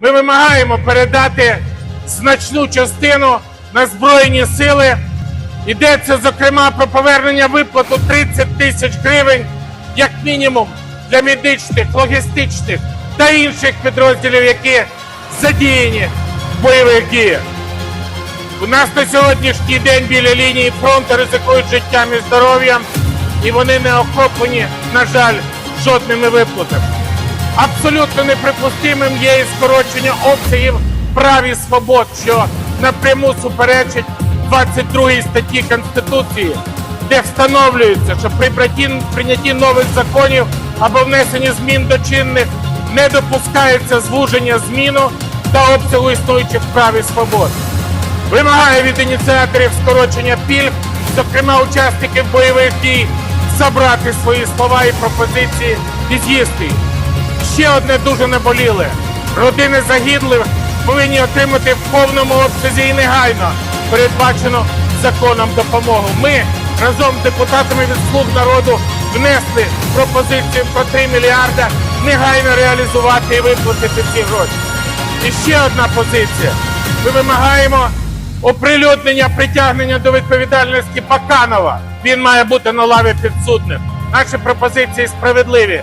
Ми вимагаємо передати значну частину на Збройні сили. Йдеться, зокрема, про повернення виплату 30 тисяч гривень, як мінімум, для медичних, логістичних та інших підрозділів, які задіяні в бойових діях. У нас на сьогоднішній день біля лінії фронту ризикують життям і здоров'ям, і вони не охоплені, на жаль, жодними виплатами. Абсолютно неприпустимим є і скорочення обсягів прав і свобод, що напряму суперечить 22 статті Конституції, де встановлюється, що при прийнятті нових законів або внесенні змін до чинних не допускається звуження зміну та обсягу існуючих прав і свобод. Вимагає від ініціаторів скорочення пільг, зокрема учасників бойових дій, забрати свої слова і пропозиції і з'їсти. Ще одне дуже наболіле. Родини загиблих повинні отримати в повному обсязі і негайно передбачену законом допомогу. Ми разом з депутатами від слуг народу внесли пропозицію про 3 мільярда негайно реалізувати і виплатити ці гроші. І ще одна позиція. Ми вимагаємо оприлюднення притягнення до відповідальності Баканова. Він має бути на лаві підсудним. Наші пропозиції справедливі.